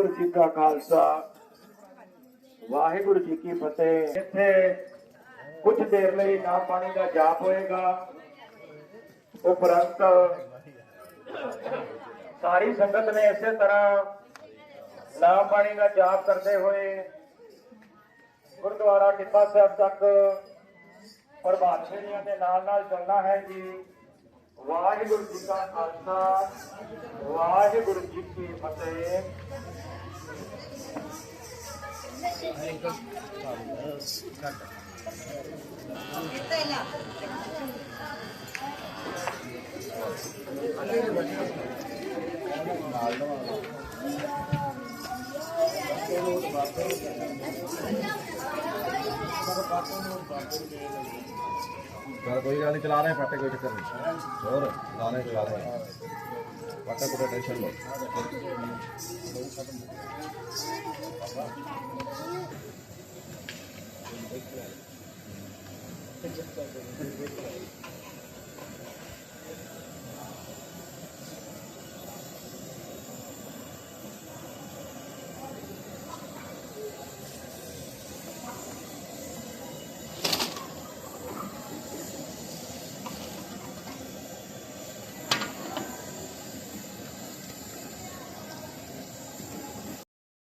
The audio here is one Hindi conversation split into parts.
ਵਾਹਿਗੁਰੂ ਜੀ ਕਾ ਖਾਲਸਾ। ਵਾਹਿਗੁਰੂ ਜੀ ਕੀ ਫਤਿਹ। ਇੱਥੇ ਕੁਝ ਦੇਰ ਲਈ ਨਾਮ ਪਾਣੀ ਦਾ ਜਾਪ ਹੋਏਗਾ। ਉਪਰੰਤ ਸਾਰੀ ਸੰਗਤ ਨੇ ਇਸੇ ਤਰ੍ਹਾਂ ਨਾਮ ਪਾਣੀ ਦਾ ਜਾਪ ਕਰਦੇ ਹੋਏ ਗੁਰਦੁਆਰਾ ਟਿੱਬਾ ਸਾਹਿਬ ਤੱਕ ਪ੍ਰਭਾਤ ਦੇ ਨਾਲ ਨਾਲ ਚੱਲਣਾ ਹੈ ਜੀ। ਵਾਹਿਗੁਰੂ ਜੀ ਕਾ ਖਾਲਸਾ। ਵਾਹਿਗੁਰੂ ਜੀ ਕੀ ਫਤਿਹ। कोई गल नहीं चला रहे हैं, पाटे कोई चक्कर नहीं। और गाने चला रहे हैं। पाटे पूरा टेंशन लो। Thank you.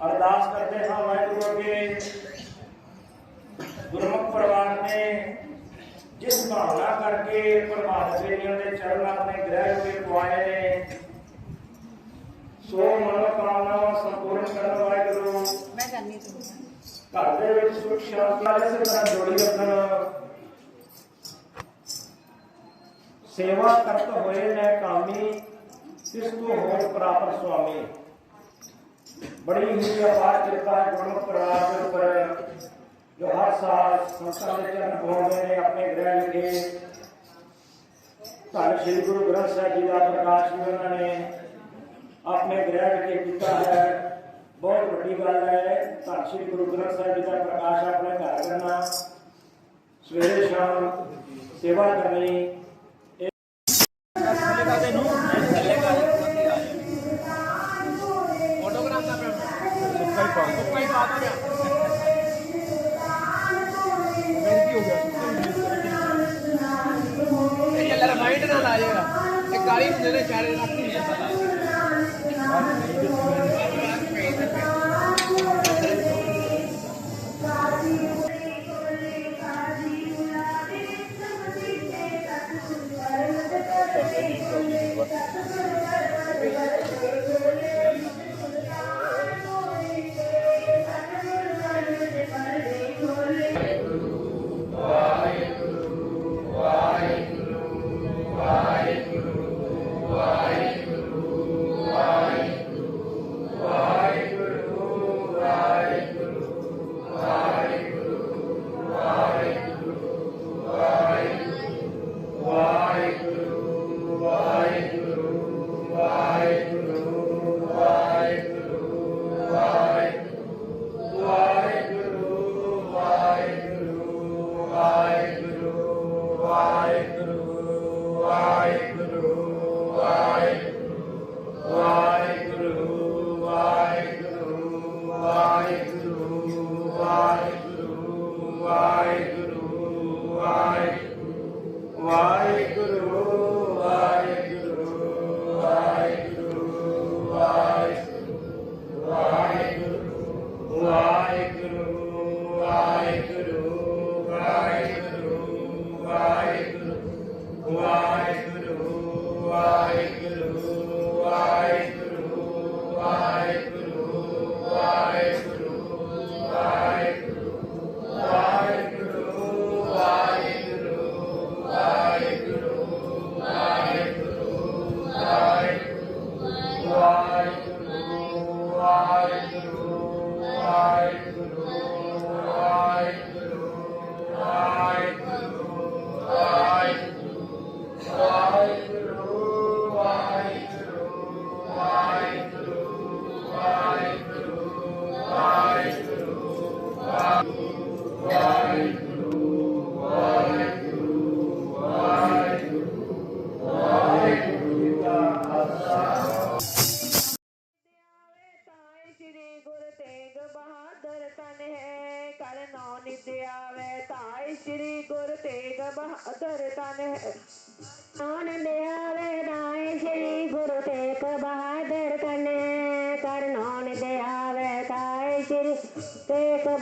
ਅਰਦਾਸ ਕਰਦੇ ਹਾਂ ਵਾਹਿਗੁਰੂ ਅੱਗੇ। ਗੁਰਮੁਖ ਪਰਿਵਾਰ ਨੇ ਜਿਸ ਭਾਵਨਾ ਕਰਕੇ ਪ੍ਰਭਾਤ ਫੇਰੀਆਂ ਦੇ ਚਰਨ ਆਪਣੇ ਗ੍ਰਹਿ ਉੱਤੇ ਪਵਾਏ ਨੇ ਸੋ ਮਨੋਕਾਮਨਾਵਾਂ ਸੰਪੂਰਨ ਕਰਨ ਵਾਹਿਗੁਰੂ। ਮੈਂ ਜਾਣੀ ਤੂੰ ਘਰ ਦੇ ਵਿੱਚ ਸੁਖ ਸ਼ਾਂਤੀ ਇਸੇ ਤਰ੍ਹਾਂ ਜੋੜੀ ਰੱਖਣ। ਸੇਵਾ ਕਰਤ ਹੋਏ ਨੇ ਕਾਮੀ ਤਿਸ ਕੋ ਹੋਏ ਪ੍ਰਾਪਤ ਸੁਆਮੀ। बड़ी ही अपार कृपा है गुरु प्रभाव पर, जो हर साल संस्था के चरण पहुँचे ने अपने ग्रह के धन श्री गुरु ग्रंथ साहब जी का प्रकाश भी उन्होंने। अपने ग्रह के किया है, बहुत बड़ी गल है। धन श्री गुरु ग्रंथ साहब जी का प्रकाश अपने घर करना सवेरे शाम सेवा करनी llegar en la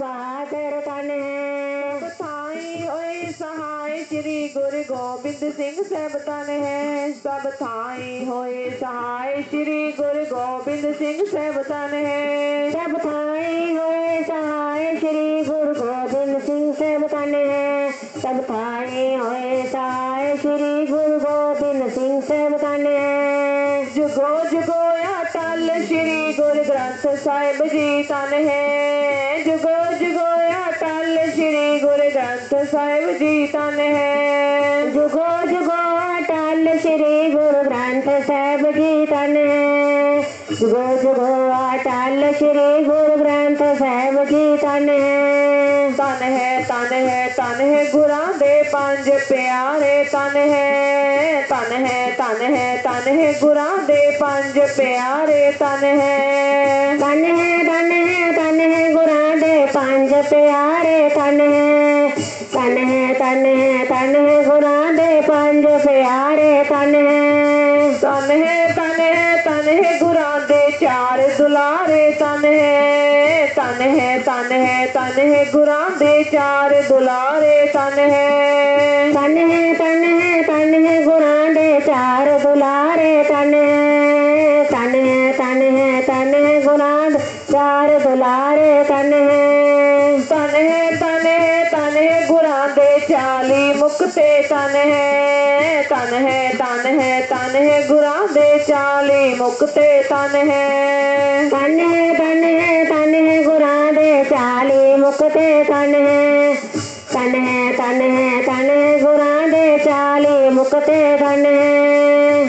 बहादुर तन है। सहाय श्री गुरु गोबिंद सिंह सब तन है। सब थाई होए सहाय श्री गुरु गोबिंद सिंह सब तन है। सब थाई होए सहाय श्री गुरु गोबिंद सिंह सब तन है। सब थाई होए सहाय श्री गुरु नाथ साहिब जी तन है। जुगो जुगो, अटल श्री गुरु ग्रंथ साहिब जी तन है। जुगो जुगो, अटल श्री गुरु ग्रंथ साहिब जी तन है। जुगो जुगो, अटल श्री गुरु ग्रंथ साहिब जी तन है। है तन है तन है गुरा दे पंज प्यारे तन है तन है तन है तन है गुरा दे पंज प्यारे तन है तन है तन है तन है गुरा दे पंज प्यारे तन है तन है तन है तन है गुरा दे पंज प्यारे तन है तन है तन है तन है गुरा दे चार दुलार तन है तन है तन है गुरां दे चार दुलारे तन है तन है तन है तन है गुरां दे चार दुलारे तन है तन है तन है तन है गुरां दे चार दुलारे तन है तन है तन है तन है गुरां दे चाली मुक्ते तन है है गुरा दे चाली, मुक्ते तन है। तन है तन है तन है गुरा दे चाली, मुक्ते तन है। तन तन तन गुरा चाली मुकते धन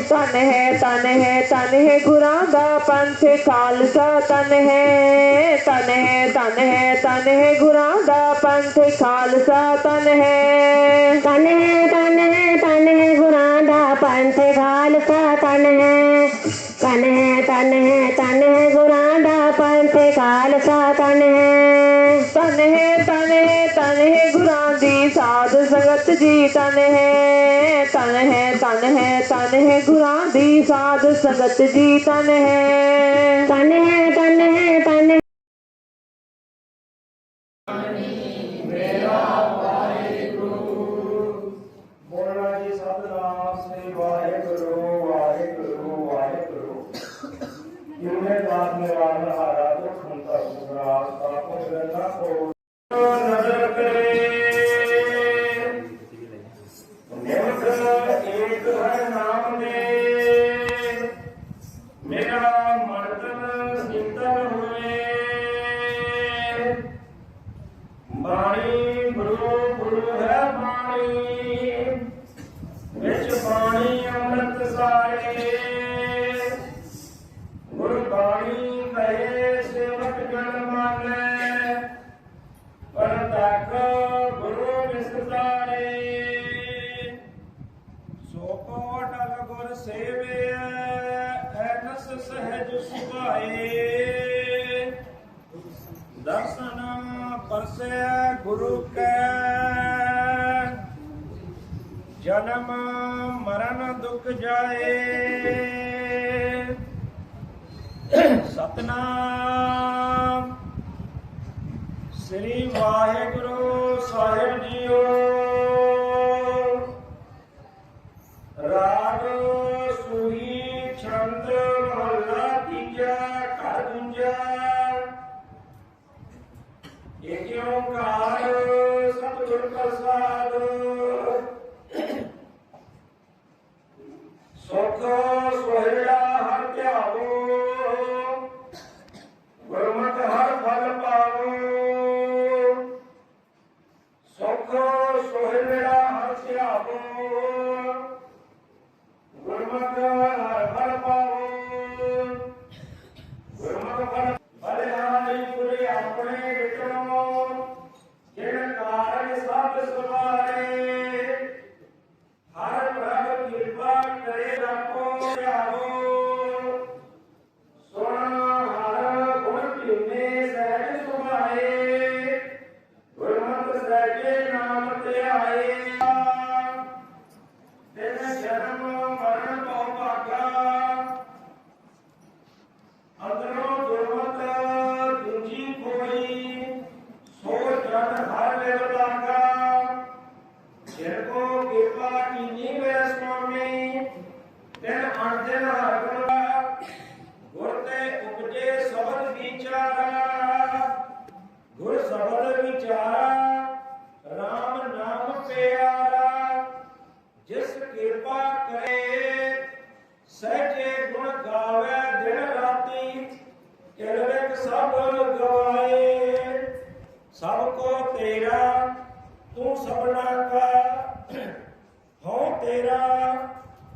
तन है तन है तन है गुरा दा पंथ खालसा तन है तन है तन है तन है गुरा दा पंथ खालसा तन है तन है तन है तन है गुरा पंथ खालसा तन है तन है तन है तन है गुरांडा पंथ खालसा तन। है तन है तन है तन है गुरांडी साध संगत जी तन। है तन है तन है तन है गुरांडी साध संगत जी तन। है तन है तन है तन है उन्हें दांत में वाला हरा तो सुनता सुन रहा ਗੁਰੂ ਕੈ। ਜਨਮ ਮਰਨ ਦੁਖ ਜਾਏ। ਸਤਨਾਮ। ਸ੍ਰੀ ਵਾਹਿਗੁਰੂ ਸਾਹਿਬ ਜੀਓ। यज्ञों का सतगुर प्रसाद ਜਿਸ ਕਿਰਪਾ ਕਰੇ, ਸਹਿਜੇ ਗੁਣ ਗਾਵੇ ਦਿਨ ਰਾਤੀ ਕਿਲਵਿਕ ਸਭ ਗਵਾਏ। ਸਭ ਕੋ ਤੇਰਾ, ਤੂੰ ਸਭਨਾ ਕਾ ਹੋ ਤੇਰਾ,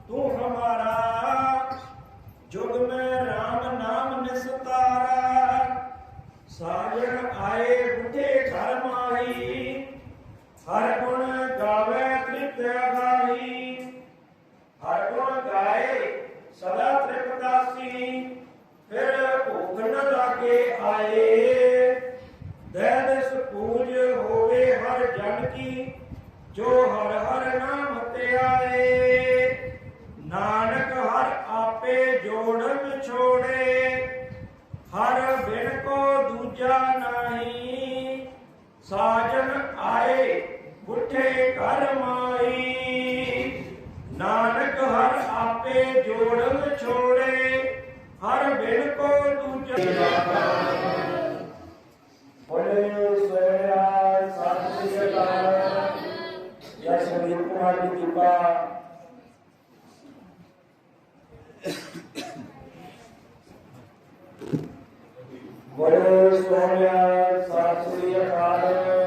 ਤੂੰ ਹਮਾਰਾ। ਜੁਗ ਮੈਂ RAM ਨਾਮ ਨਿਸਤਾਰਾ। ਸਾਜਣ ਆਏ ਬੁੱਢੇ ਘਰ ਮਾਹੀ। ਹਰ ਗੁਣ ਗਾਵੇ ਤ੍ਰਿਪਤ ਗਾਹੀ ਹਰ ਗੁਣ ਗਾਏ ਸਦਾ ਤ੍ਰਿਪਤਾਸੀ ਫਿਰ ਭੁੱਖ ਨ ਲਾਗੇ ਆਏ ਦੈ ਦਿਸ ਪੂਜ ਹੋਵੇ ਹਰ ਜਨ ਕੀ? ਜੋ ਹਰ ਹਰ ਨਾਮ ਤੇ ਨਾਨਕ ਹਰ ਆਪੇ ਜੋੜ ਵਿਛੋੜੇ ਹਰ ਬਿਨ ਕੋ ਦੂਜਾ ਨਹੀਂ, ਸਾਜਨ ਆਏ ਬੁੱਢੇ ਕਰ ਮਾਈ ਨਾਨਕ ਹਰ ਆਪੇ ਜੋੜ ਵਿਛੋੜੇ ਹਰ ਬਿਨ ਕੋ ਦੂਜਾ बोले सोनिया सात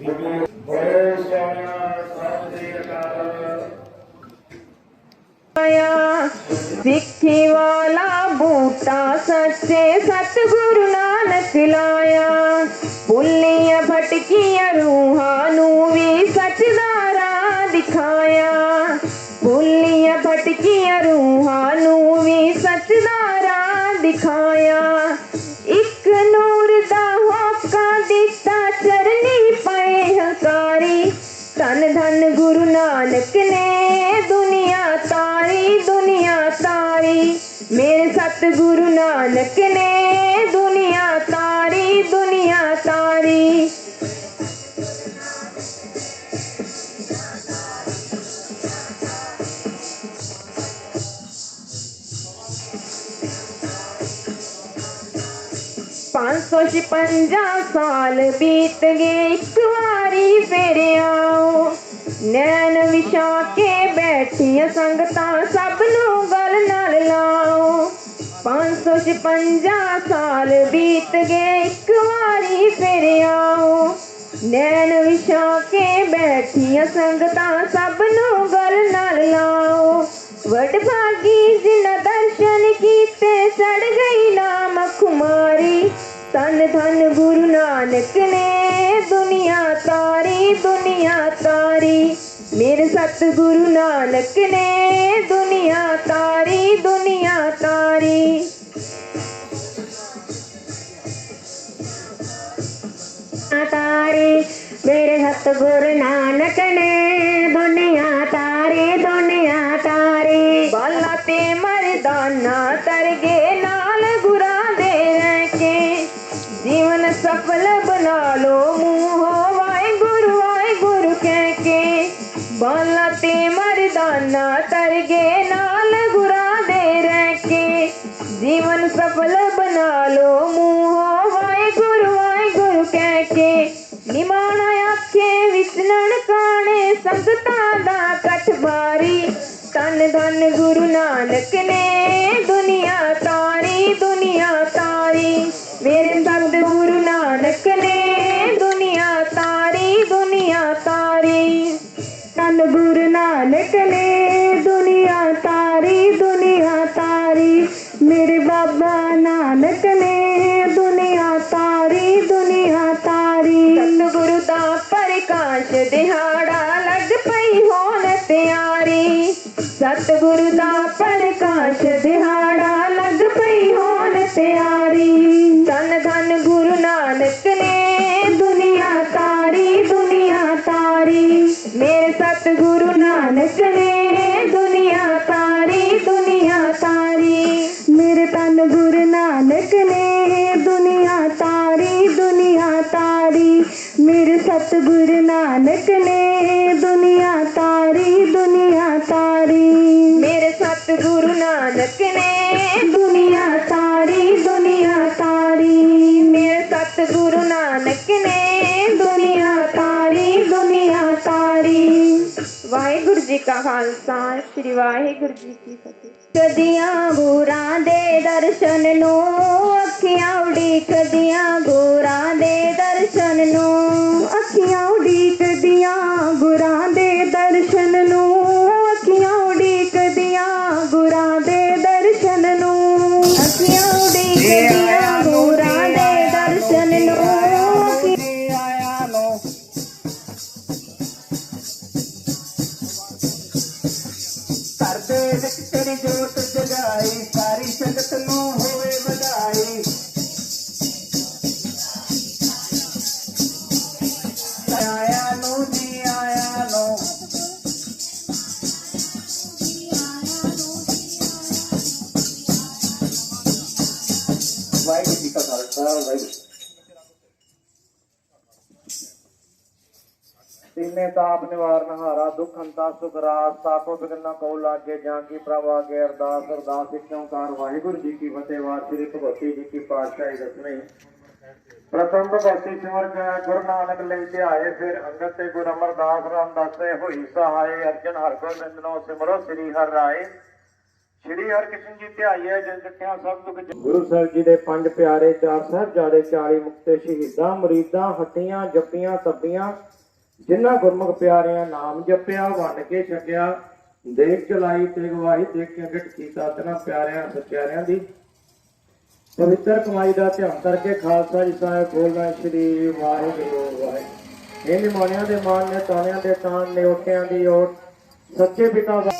Amen. ने दुनिया तारी दुनिया तारी? मेरे सतगुरु नानक ने दुनिया तारी दुनिया तारी। पाँच सौ छपंजा साल बीत गए इक बारी फेरे आओ। ਨੈਣ ਵਿਛਾ ਕੇ ਬੈਠੀਆਂ ਸੰਗਤਾਂ ਸਭ ਨੂੰ ਗਲ ਨਾਲ ਲਾਓ 556 ਸਾਲ ਬੀਤ ਗਏ ਇੱਕ ਵਾਰੀ ਫਿਰ ਆਓ ਨੈਣ ਵਿਛਾ ਕੇ ਬੈਠੀਆਂ ਸੰਗਤਾਂ ਸਭ ਨੂੰ ਗਲ ਨਾਲ ਲਾਓ ਵਡਭਾਗੀ ਜਿਨ ਦਰਸ਼ਨ ਕੀਤੇ ਸੜ ਗਈ धन धन गुरु नानक ने, दुनिया तारी दुनिया तारी। मेरे सतगुरु नानक ने, दुनिया तारी दुनिया तारी। तारी, मेरे सतगुरु नानक ने, दुनिया तारी दुनिया तारी। बल्ला ते मरदाना तरगे बना लो मुँह वाई गुरु वाई गुरु कह के बाला ते मरदाना तरगे, नाल गुरा दे रह के जीवन सफल बना लो मुँह वाई गुरु वाई गुरु कह के निमाना आखे विचलन काने संगता दा कठ बारी तन धन गुरु नानक ने ಕಟ್ಟಲೇ मेरे सतगुरु नानक ने दुनिया तारी दुनिया तारी। मेरे सतगुरु नानक ने ਵਾਹਿਗੁਰੂ ਜੀ ਕਾ ਖਾਲਸਾ, ਸ੍ਰੀ ਵਾਹਿਗੁਰੂ ਜੀ ਕੀ ਫਤਿਹ। ਕਦੀਆਂ ਗੋਰਾਂ ਦੇ ਦਰਸ਼ਨ ਨੂੰ ਅੱਖੀਆਂ ਉਡੀਕਦੀਆਂ, ਗੋਰਾਂ ਦੇ ਦਰਸ਼ਨ ਨੂੰ ਅੱਖੀਆਂ ਉਡੀਕਦੀਆਂ, ਗੁਰਾਂ ਦੇ ਦਰਸ਼ਨ ਨੂੰ ਤੀਨੇ ਤਾਪ ਦੁਖ ਅੰਤਾ ਸੁਖ ਰਾਸ ਤਾਕੋ ਬਿਗਨਾ ਕੋ ਲਾਗੇ, ਜਾਂ ਕੀ ਪ੍ਰਭ ਆਗੇ, ਅਰਦਾਸ ਅਰਦਾਸ ਇੱਕ ਓੰਕਾਰ ਵਾਹਿਗੁਰੂ ਜੀ ਕੀ ਫਤਿਹ, ਵਾਰ ਸ੍ਰੀ ਭਗਵਤੀ ਜੀ ਕੀ ਪਾਤਸ਼ਾਹੀ ਦਸਵੀਂ ਪ੍ਰਥਮ ਭਗਵਤੀ ਸਿਮਰ ਗੁਰੂ ਨਾਨਕ ਲਈ ਧਿਆਏ ਫਿਰ ਅੰਗਦ ਤੇ ਗੁਰੂ ਅਮਰਦਾਸ ਰਾਮਦਾਸੇ ਹੋਈ ਸਹਾਏ ਅਰਜਨ ਹਰਗੋਬਿੰਦ ਨੋ ਸਿਮਰੋ, ਸ੍ਰੀ ਹਰਿ ਰਾਏ। ਸ਼੍ਰੀ ਹਰਿਕ੍ਰਿਸ਼ਨ ਜੀ ਧਿਆਈਏ ਜਿਨ ਜਖਿਆ ਸਭ ਤੁਕ ਗੁਰੂ ਸਾਹਿਬ ਜੀ ਦੇ ਪੰਜ ਪਿਆਰੇ ਚਾਰ ਸਾਹਿਬ ਸਾਹਿਬਜ਼ਾਦੇ 40 ਮੁਕਤੇ ਸ਼ਹੀਦਾਂ, ਮੁਰੀਦਾਂ, ਹੱਟੀਆਂ, ਜੱਪੀਆਂ, ਤੱਬੀਆਂ ਜਿਨ੍ਹਾਂ ਗੁਰਮੁਖ ਪਿਆਰਿਆਂ ਨਾਮ ਜਪਿਆ, ਵੰਡ ਕੇ ਛਕਿਆ, ਦੇਖ ਚਲਾਈ, ਤੇ ਗਵਾਹੀ ਦੇਖ ਕੇ ਗਿਟ ਕੀਤਾ ਤਨਾ ਪਿਆਰਿਆਂ ਸੱਚਿਆਰਿਆਂ ਦੀ ਪਵਿੱਤਰ ਕਮਾਈ ਦਾ ਧਿਆਨ ਕਰਕੇ ਖਾਲਸਾ ਜੀ ਸਾਹਿਬ ਬੋਲਣਾ ਸ਼੍ਰੀ ਵਾਹਿਗੁਰੂ ਵਾਹਿਗੁਰੂ। ਇਹ ਨਿਮਾਣਿਆਂ ਦੇ ਮਾਨ ਨੇ, ਤਾਣਿਆਂ ਦੇ ਤਾਣ ਨੇ ਓਟਿਆਂ ਦੀ ਓਟ। ਸੱਚੇ ਪਿਤਾ ਦਾ